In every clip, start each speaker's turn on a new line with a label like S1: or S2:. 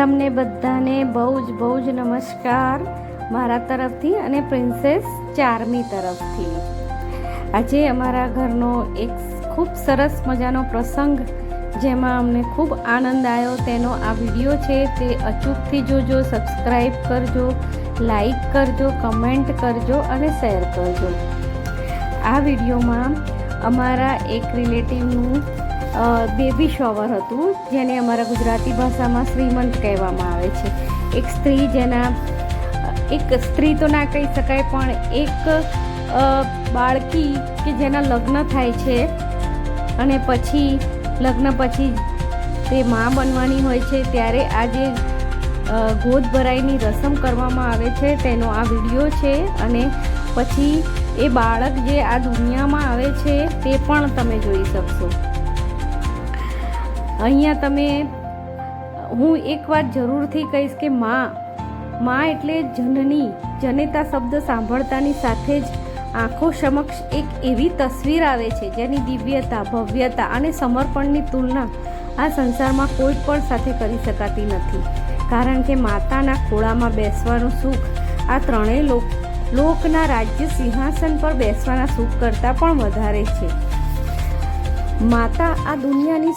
S1: તમને બધાને બહુ જ બહુ જ નમસ્કાર મારા તરફથી અને પ્રિન્સેસ ચારમી તરફથી. આજે અમારા ઘરનો એક ખૂબ સરસ મજાનો પ્રસંગ, જેમાં અમને ખૂબ આનંદ આવ્યો તેનો આ વીડિયો છે તે અચૂકથી જોજો સબસ્ક્રાઈબ કરજો લાઈક કરજો, કમેન્ટ કરજો અને શેર કરજો. આ વિડીયોમાં અમારા એક રિલેટિવનું બેબી શોવર હતું, જેને અમારા ગુજરાતી ભાષામાં શ્રીમંત કહેવામાં આવે છે. એક સ્ત્રી જેના, એક સ્ત્રી તો ના કહી શકાય, પણ એક બાળકી કે જેના લગ્ન થાય છે, અને પછી, લગ્ન પછી તે મા બનવાની હોય છે, ત્યારે આ જે ગોદ ભરાઈની રસમ કરવામાં આવે છે, તેનો આ વીડિયો છે, અને પછી એ બાળક જે આ દુનિયામાં આવે છે, તે પણ તમે જોઈ શકશો. અહીંયા તમે, હું એક વાત જરૂરથી કહીશ કે માં માં એટલે જનની, જનેતા શબ્દ સાંભળતાની સાથે જ આંખો સમક્ષ એક એવી તસવીર આવે છે જેની દિવ્યતા, ભવ્યતા અને સમર્પણની તુલના આ સંસારમાં કોઈ પણ સાથે કરી શકાતી નથી. કારણ કે માતાના ખોળામાં બેસવાનું સુખ આ ત્રણેય લોક, લોકના રાજ્ય સિંહાસન પર બેસવાના સુખ કરતાં પણ વધારે છે. માતા આ દુનિયાની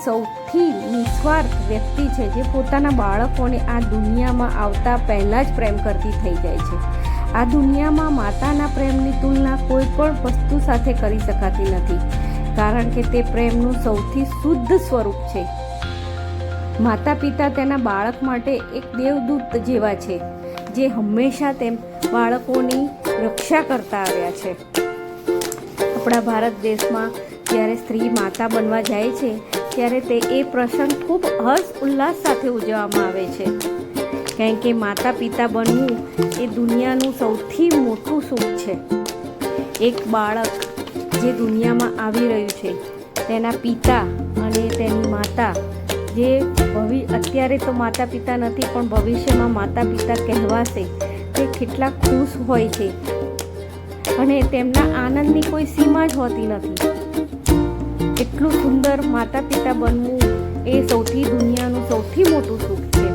S1: સૌથી નિસ્વાર્થ વ્યક્તિ છે જે પોતાના બાળકોને આ દુનિયામાં આવતા પહેલાં જ પ્રેમ કરતી થઈ જાય છે. આ દુનિયામાં માતાના પ્રેમની તુલના કોઈ પણ વસ્તુ સાથે કરી શકાતી નથી, કારણ કે તે પ્રેમનું સૌથી શુદ્ધ સ્વરૂપ છે. માતા પિતા તેના બાળક માટે એક દેવદૂત જેવા છે, જે હંમેશા તેમ બાળકોની રક્ષા કરતા આવ્યા છે. આપણા ભારત દેશમાં જ્યારે સ્ત્રી માતા બનવા જાય છે ત્યારે તે એ પ્રસંગ ખૂબ હર્ષ ઉલ્લાસ સાથે ઉજવવામાં આવે છે. કારણ કે માતા પિતા બનવું એ દુનિયાનું સૌથી મોટું સુખ છે. એક બાળક જે દુનિયામાં આવી રહ્યું છે, તેના પિતા અને તેની માતા જે ભવિ, અત્યારે તો માતા પિતા નથી, પણ ભવિષ્યમાં માતા પિતા કહેવાશે, તે કેટલા ખુશ હોય છે. અને તેમના આનંદની કોઈ સીમા જ હોતી નથી. એટલું સુંદર માતા પિતા બનવું એ સૌથી દુનિયાનું સૌથી મોટું સુખ છે.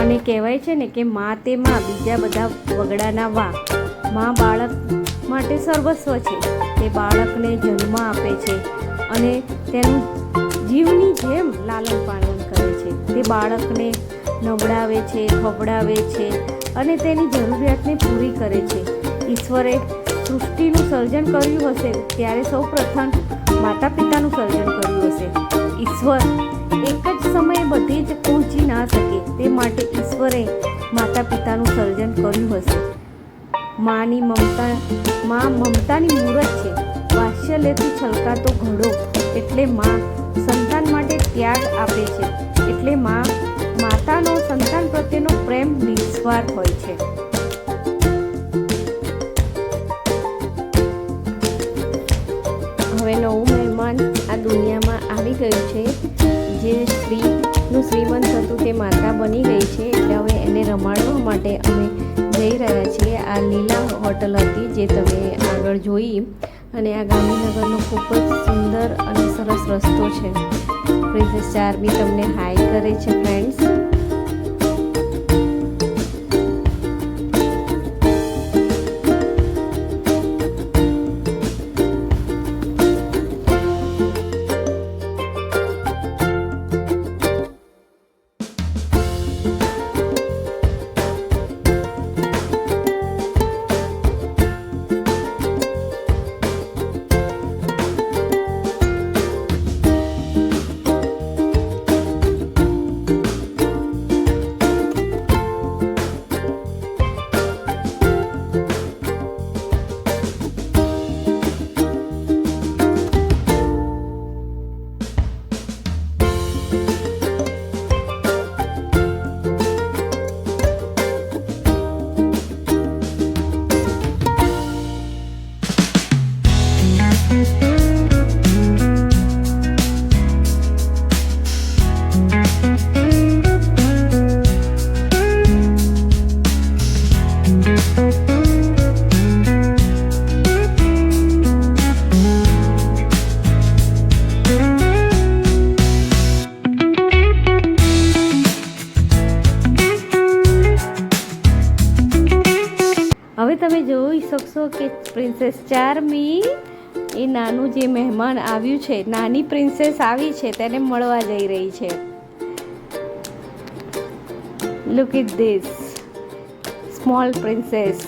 S1: અને કહેવાય છે ને કે મા તે મા, બીજા બધા વગડાના વા મા બાળક માટે સર્વસ્વ છે. તે બાળકને જન્મ આપે છે અને તેનું જીવની જેમ લાલન પાલન કરે છે. તે બાળકને નવડાવે છે, ખવડાવે છે અને તેની જરૂરિયાતને પૂરી કરે છે. ઈશ્વરે સૃષ્ટિનું સર્જન કર્યું હશે, ત્યારે સૌ પ્રથમ માતા પિતાનું સર્જન કર્યું હશે. ઈશ્વર એક જ સમયે બધે જ પહોંચી ના શકે, તે માટે ઈશ્વરે માતા પિતાનું સર્જન કર્યું હશે. માની મમતા, માં મમતાની મૂરત છે. વાત્સલ્યથી છલકાતો ઘડો એટલે માં સંતાન માટે ત્યાગ આપે છે. એટલે માં, માતાનો સંતાન પ્રત્યેનો પ્રેમ નિસ્વાર્થ હોય છે. હવે નવું મહેમાન આ દુનિયામાં આવી ગયું છે. જે સ્ત્રીનું શ્રીમંત હતું તે માતા બની ગઈ છે. એટલે હવે એને રમાડવા માટે અમે જઈ રહ્યા છીએ. આ લીલા હોટલ હતી જે તમે આગળ જોઈ. અને આ ગાંધીનગરનો ખૂબ જ સુંદર અને સરસ રસ્તો છે. પ્રિન્સેસ ચારમી તમને હાઈ કરે છે, ફ્રેન્ડ્સ. પ્રિન્સેસ ચાર્મી. એ નાનું જે મહેમાન આવ્યું છે, નાની પ્રિન્સેસ આવી છે, તેને મળવા જઈ રહી છે. Look it this small princess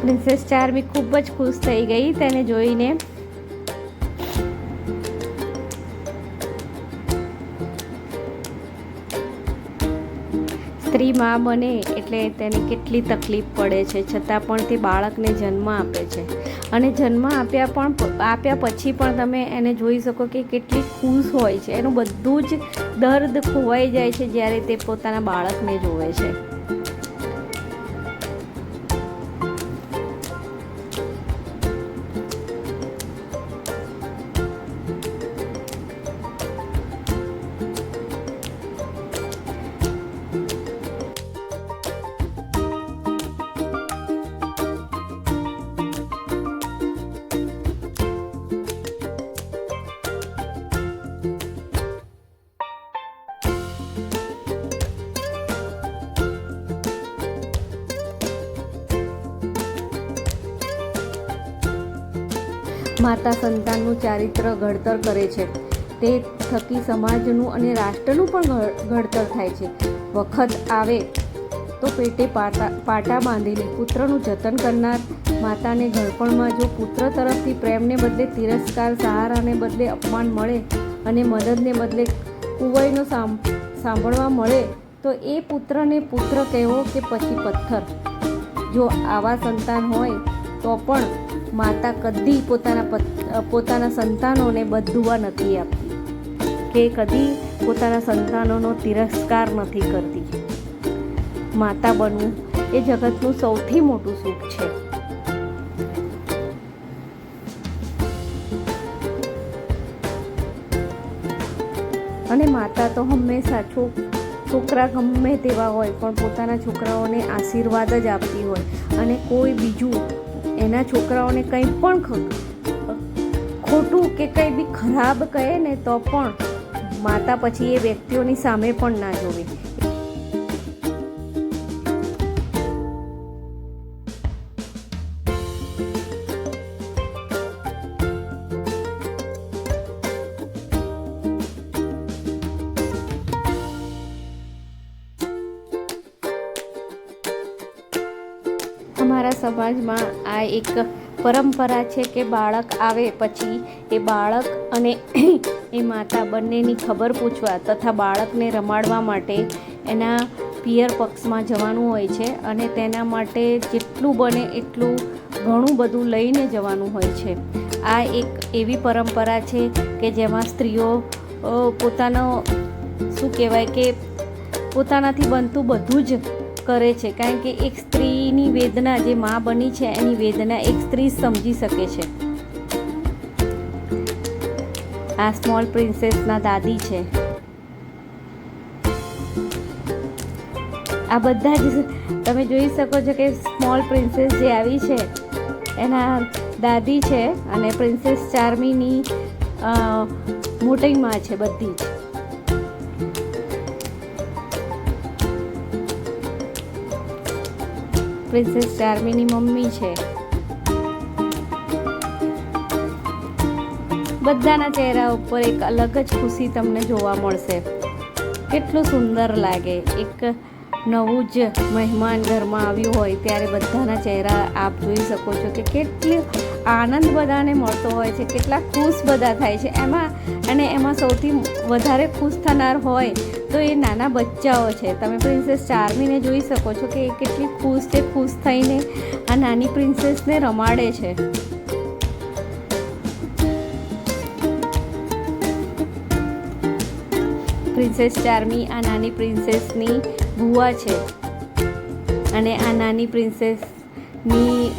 S1: princess Charmi ખૂબ જ ખુશ થઈ ગઈ, તેને જોઈને. સ્ત્રી મા બને એટલે તેને કેટલી તકલીફ પડે છે, છતાં પણ તે બાળકને જન્મ આપે છે. અને જન્મ આપ્યા પણ આપ્યા પછી પણ તમે એને જોઈ શકો કે કેટલી ખુશ હોય છે. એનું બધું જ દર્દ ખોવાઈ જાય છે જ્યારે તે પોતાના બાળકને જોવે છે. માતા સંતાનનું ચારિત્ર ઘડતર કરે છે. તે થકી સમાજનું અને રાષ્ટ્રનું પણ ઘડતર થાય છે. વખત આવે તો પેટે પાટા પાટા બાંધીને પુત્રનું જતન કરનાર માતાને ઘડપણમાં જો પુત્ર તરફથી પ્રેમને બદલે તિરસ્કાર, સહારાને બદલે અપમાન મળે અને મદદને બદલે કુવયનો સાંભળવા મળે, તો એ પુત્રને પુત્ર કહેવો કે પછી પથ્થર. જો આવા સંતાન હોય તો પણ માતા કદી પોતાના પત- પોતાના સંતાનોને બદુવા નથી આપતી. કે કદી પોતાના સંતાનોનો તિરસ્કાર નથી કરતી. માતા બનવું એ જગતનું સૌથી મોટું સુખ છે. અને માતા તો હંમેશા છોકરા ગમે તેવા હોય, પણ પોતાના છોકરાઓને આશીર્વાદ જ આપતી હોય. અને કોઈ બીજું એના છોકરાઓને કંઈ પણ ખોટું કે કંઈ બી ખરાબ કહે ને તો પણ માતા પછી એ વ્યક્તિઓની સામે પણ ના જોવે. સમાજમાં આ એક પરંપરા છે કે બાળક આવે પછી એ બાળક અને એ માતા બંનેની ખબર પૂછવા તથા બાળકને રમાડવા માટે એના પિયર પક્ષમાં જવાનું હોય છે અને તેના માટે જેટલું બને એટલું ઘણું બધું લઈને જવાનું હોય છે. આ એક એવી પરંપરા છે કે જેમાં સ્ત્રીઓ પોતાનો શું કહેવાય કે પોતાનાથી બનતું બધું જ કરે છે કારણ કે એક સ્ત્રીની વેદના જે મા બની છે એની વેદના એક સ્ત્રી સમજી શકે છે. આ સ્મોલ પ્રિન્સેસના દાદી છે. આ બધા જ તમે જોઈ શકો છો કે સ્મોલ પ્રિન્સેસ જે આવી છે, એના દાદી છે અને પ્રિન્સેસ ચાર્મીની મોટી માં છે બધી જ. પ્રિન્સેસ ચાર્મીની મમ્મી છે. બધાના ચહેરા ઉપર એક અલગ જ ખુશી તમને જોવા મળશે. કેટલું સુંદર લાગે. એક નવું જ મહેમાન ઘરમાં આવ્યું હોય ત્યારે બધાના ચહેરા આપ જોઈ શકો છો કે કેટલી આનંદ બધાને મળતો હોય છે, કેટલા ખુશ બધા થાય છે. એમાં અને એમાં સૌથી વધારે ખુશ થનાર હોય તો એ નાના બચ્ચાઓ છે. તમે પ્રિન્સેસ ચાર્મીને જોઈ શકો છો કે એ કેટલી ખુશ છે, ખુશ થઈને આ નાની પ્રિન્સેસને રમાડે છે. પ્રિન્સેસ ચાર્મી આ નાની પ્રિન્સેસની ભૂવા છે. અને આ નાની પ્રિન્સેસની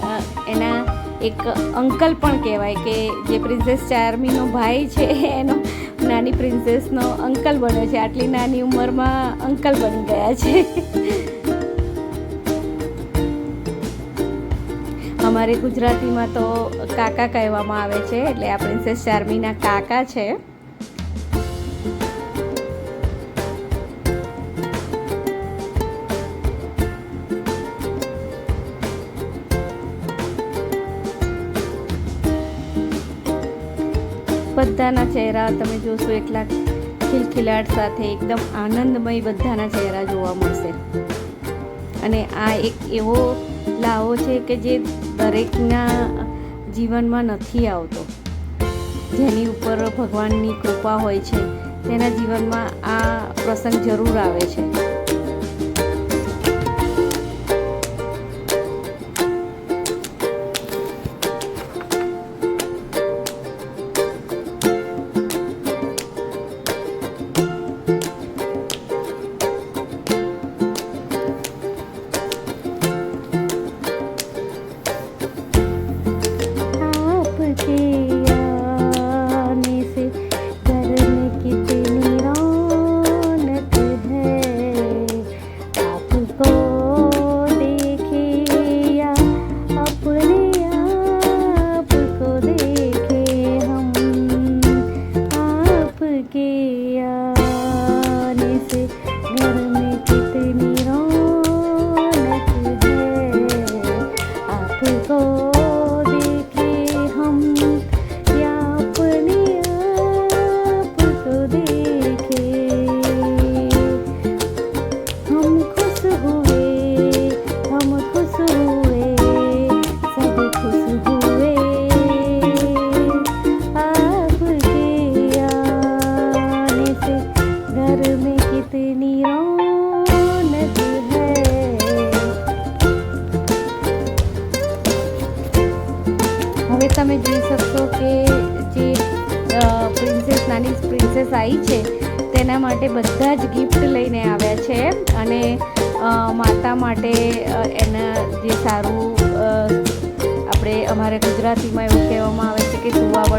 S1: એના એક અંકલ પણ કહેવાય કે જે પ્રિન્સેસ ચાર્મીનો ભાઈ છે, એનો નાની પ્રિન્સેસનો અંકલ બન્યો છે. આટલી નાની ઉંમરમાં અંકલ બની ગયા છે. અમારે ગુજરાતીમાં તો કાકા કહેવામાં આવે છે, એટલે આ પ્રિન્સેસ ચાર્મીના કાકા છે. બધાના ચહેરા તમે જોશો એટલા ખિલખિલાટ સાથે, એકદમ આનંદમય બધાના ચહેરા જોવા મળશે. અને આ એક એવો લાહો છે કે જે દરેકના જીવનમાં નથી આવતો. જેની ઉપર ભગવાનની કૃપા હોય છે, તેના જીવનમાં આ પ્રસંગ જરૂર આવે છે.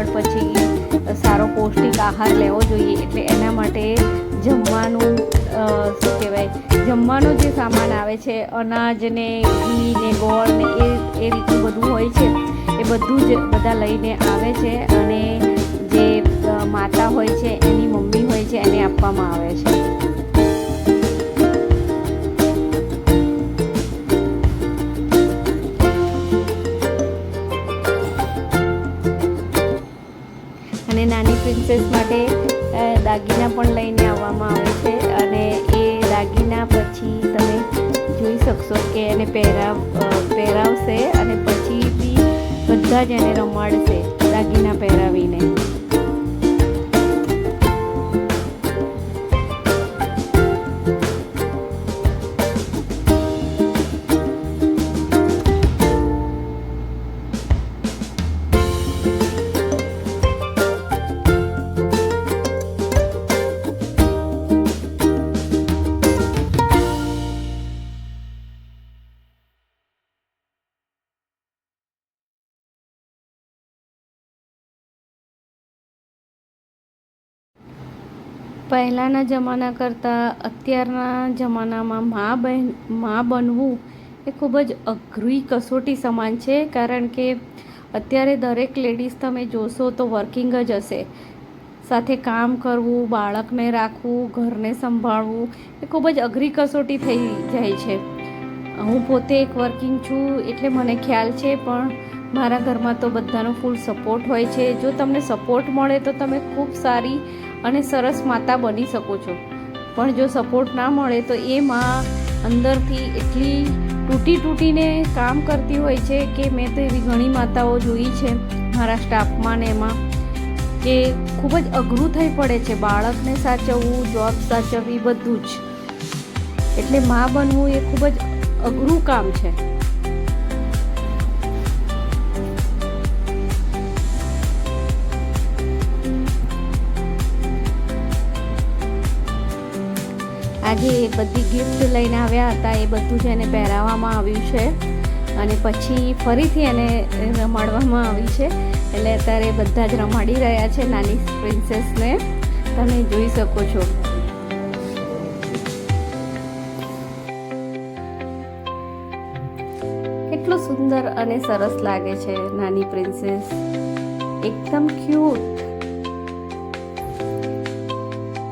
S1: સુવાવડ પછી સારો પૌષ્ટિક આહાર લેવો જોઈએ એટલે એના માટે જમવાનું શું કહેવાય, જમવાનો જે સામાન આવે છે, અનાજ ને ઘી ને ગોળ ને એ એ રીતનું બધું હોય છે, એ બધું જ બધા લઈને આવે છે અને જે માતા હોય છે એની મમ્મી હોય છે એને આપવામાં આવે છે. પ્રિન્સેસ માટે દાગીના પણ લઈને આવવામાં આવે છે અને એ દાગીના પછી તમે જોઈ શકશો કે એને પહેરાવ પહેરાવશે અને પછી બી બધા જ એને રમાડશે દાગીના પહેરાવીને. પહેલાંના જમાના કરતાં અત્યારના જમાનામાં મા બહેન, મા બનવું એ ખૂબ જ અઘરી કસોટી સમાન છે, કારણ કે અત્યારે દરેક લેડીઝ તમે જોશો તો વર્કિંગ જ હશે. સાથે કામ કરવું, બાળકને રાખવું, ઘરને સંભાળવું એ ખૂબ જ અઘરી કસોટી થઈ જાય છે. હું પોતે એક વર્કિંગ છું એટલે મને ખ્યાલ છે, પણ મારા ઘરમાં તો બધાનો ફૂલ સપોર્ટ હોય છે. જો તમને સપોર્ટ મળે તો તમે ખૂબ સારી અને સરસ માતા બની શકો છો. પણ જો સપોર્ટ ના મળે તો એ માં અંદરથી એટલી તૂટી તૂટીને કામ કરતી હોય છે કે મેં તો એવી ઘણી માતાઓ જોઈ છે મારા સ્ટાફમાં ને એમાં કે ખૂબ જ અઘરું થઈ પડે છે બાળકને સાચવવું જોબ સાચવવી બધું જ. એટલે મા બનવું એ ખૂબ જ અઘરું કામ છે. આજે બધી ગિફ્ટ લઈને આવ્યા હતા, એ બધું જ એને પહેરાવવામાં આવ્યું છે. અને પછી ફરીથી એને રમાડવામાં આવી છે. એટલે અત્યારે બધા જ રમાડી રહ્યા છે નાની પ્રિન્સેસને તમે જોઈ શકો છો. કેટલું સુંદર અને સરસ લાગે છે નાની પ્રિન્સેસ એકદમ ક્યુટ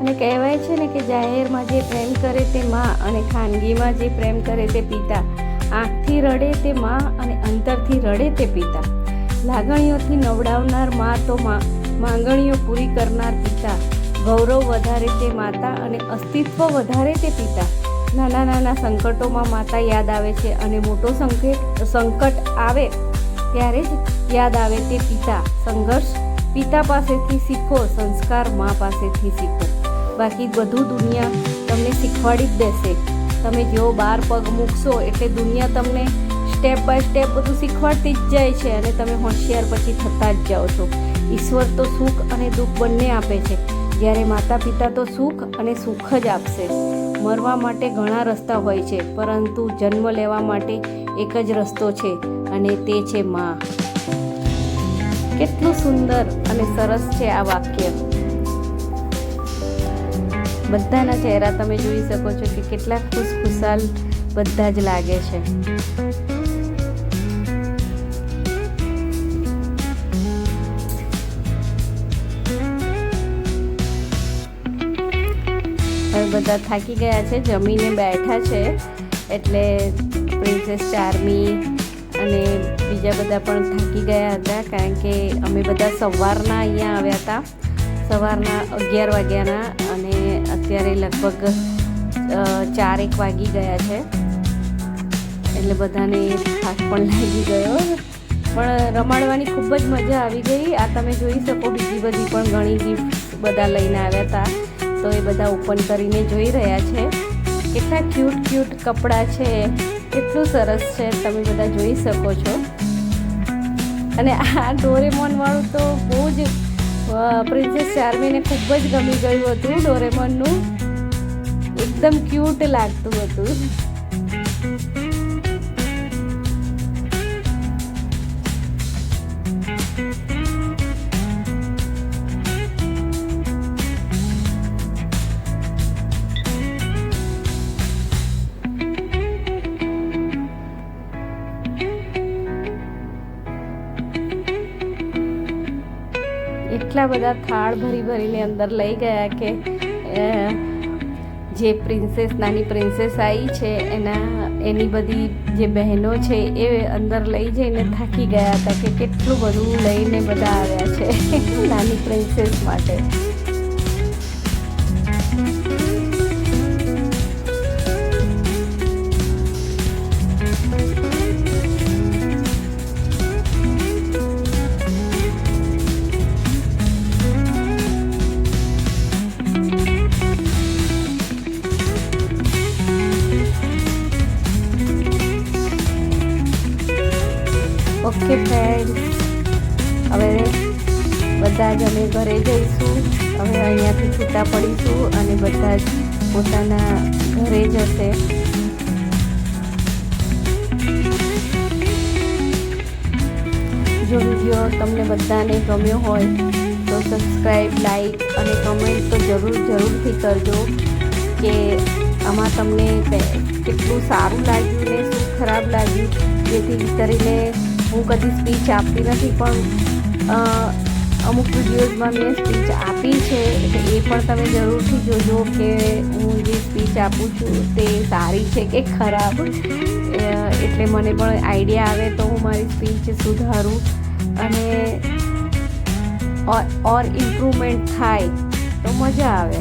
S1: અને કહેવાય છે ને કે જાહેરમાં જે પ્રેમ કરે તે માં અને ખાનગીમાં જે પ્રેમ કરે તે પિતા. આંખથી રડે તે માં અને અંતરથી રડે તે પિતા. લાગણીઓથી નવડાવનારમાં તો માં, માંગણીઓ પૂરી કરનાર પિતા. ગૌરવ વધારે તે માતા અને અસ્તિત્વ વધારે તે પિતા. નાના નાના સંકટોમાં માતા યાદ આવે છે અને મોટો સંકેત, સંકટ આવે ત્યારે જ યાદ આવે તે પિતા. સંઘર્ષ પિતા પાસેથી શીખો, સંસ્કાર મા પાસેથી શીખો. બાકી બધું દુનિયા તમને શીખવાડી જ દેશે. તમે જેવો બાર પગ મૂકશો એટલે દુનિયા તમને સ્ટેપ બાય સ્ટેપ બધું શીખવાડતી જ જાય છે અને તમે હોશિયાર પછી થતા જ જાઓ છો. ઈશ્વર તો સુખ અને દુઃખ બંને આપે છે. જ્યારે માતા પિતા તો સુખ અને સુખ જ આપશે. મરવા માટે ઘણા રસ્તા હોય છે, પરંતુ જન્મ લેવા માટે એક જ રસ્તો છે અને તે છે માં. કેટલું સુંદર અને સરસ છે આ વાક્ય. બધાના ચહેરા તમે જોઈ શકો છો કે કેટલા ખુશખુશાલ બધા જ લાગે છે. હવે બધા થાકી ગયા છે, જમીને બેઠા છે, એટલે પ્રિન્સેસ ચાર્મી અને બીજા બધા પણ થાકી ગયા હતા, કારણ કે અમે બધા સવારના અહીંયા આવ્યા હતા. સવારના અગિયાર વાગ્યાના અત્યારે લગભગ ચારેક વાગી ગયા છે. એટલે બધાને થાક પણ લાગી ગયો. પણ રમાડવાની ખૂબ જ મજા આવી ગઈ. આ તમે જોઈ શકો, બીજી બધી પણ ઘણી ગિફ્ટ બધા લઈને આવ્યા હતા. તો એ બધા ઓપન કરીને જોઈ રહ્યા છે. કેટલા ક્યુટ ક્યુટ કપડાં છે. કેટલું સરસ છે. તમે બધા જોઈ શકો છો. અને આ ડોરેમોન વાળું તો બહુ જ પ્રિન્સેસ ચાર્મીને ખૂબ જ ગમી ગયું હતું ડોરેમોનનું એકદમ ક્યુટ લાગતું હતું. એટલા બધા થાળ ભરી ભરીને અંદર લઈ ગયા કે જે પ્રિન્સેસ નાની પ્રિન્સેસ આવી છે, એના, એની બધી જે બહેનો છે, એ અંદર લઈ જઈને થાકી ગયા હતા કે કેટલું બધું લઈને બધા આવ્યા છે નાની પ્રિન્સેસ માટે. ઓકે ફ્રેન્ડ હવે બધા જ અમે ઘરે જઈશું. હવે અહીંયાથી છૂટા પડીશું અને બધા જ પોતાના ઘરે જશે. જો વીડિયો તમને બધાને ગમ્યો હોય, તો સબસ્ક્રાઈબ લાઈક અને કમેન્ટ તો જરૂર, જરૂરથી કરજો કે આમાં તમને કેટલું સારું લાગ્યું ને શું ખરાબ લાગ્યું, જેથી કરીને હું કદી સ્પીચ આપતી નથી, પણ અમુક વિડીયોઝમાં મેં સ્પીચ આપી છે, એટલે એ પણ તમે જરૂરથી જોજો કે હું જે સ્પીચ આપું છું તે સારી છે કે ખરાબ. એટલે મને પણ આઈડિયા આવે તો હું મારી સ્પીચ સુધારું અને ઓર ઇમ્પ્રુવમેન્ટ થાય તો મજા આવે.